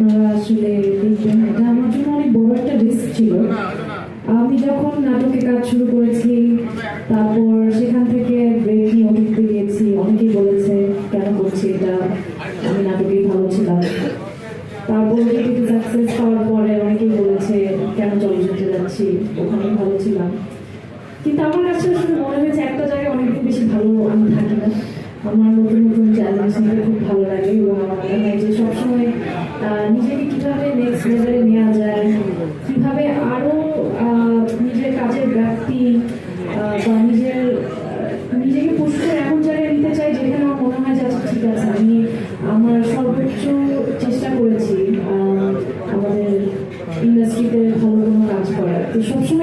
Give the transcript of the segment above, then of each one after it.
আপনারা আসলে দেখবেন এটা আমার জন্য অনেক বড় একটা রিস্ক ছিল। আমি যখন নাটকে কাজ শুরু করেছি, তারপর সেখান থেকে ব্রেক নিয়ে গিয়েছি অনেকেই বলেছে, কেন করছি এটা? আমি নাটকেই ভালো ছিলাম। তারপর ওটিটিতে সাকসেস পাওয়ার পরে অনেকেই বলেছে, কেন চলচ্চিত্রে যাচ্ছি? ওখানেই ভালো ছিলাম। কিন্তু আমার কাছে আসলে মনে হয়েছে, একটা জায়গায় অনেকদিন বেশি ভালো আমি থাকি না। আমার নতুন নতুন চ্যালেঞ্জ খুব ভালো লাগে এবং আমার নিজেকে কীভাবে নেক্সট লেভেলে নেওয়া যায়, কীভাবে আরও নিজের কাজের ব্যক্তি বা নিজের নিজেকে পুষ্ট এমন জায়গায় নিতে চাই যেখানে আমার মনে হয় যে আচ্ছা ঠিক আছে, আমি আমার সর্বোচ্চ চেষ্টা করেছি আমাদের ইন্ডাস্ট্রিতে ভালো কোনো কাজ করার। তো সবসময়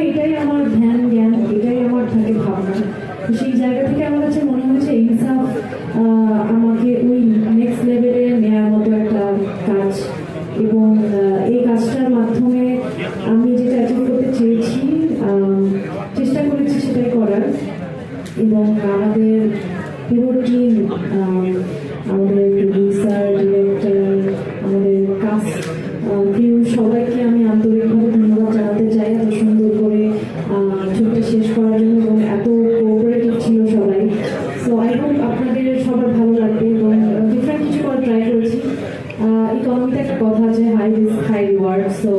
সেলিব্রেট করার এবং আমাদের পুরো টিম আমাদের প্রডিউসার ডিরেক্টর আমাদের কাজ কেউ সবাইকে আমি আন্তরিকভাবে ধন্যবাদ জানাতে চাই এত সুন্দর করে ছবিটা শেষ করার জন্য এবং এত কোঅপারেটিভ ছিল সবাই। সো আই হোপ আপনাদের সবার ভালো লাগবে এবং ডিফারেন্ট কিছু করার ট্রাই করেছি। ইকোনমিতে একটা কথা আছে high risk high reward so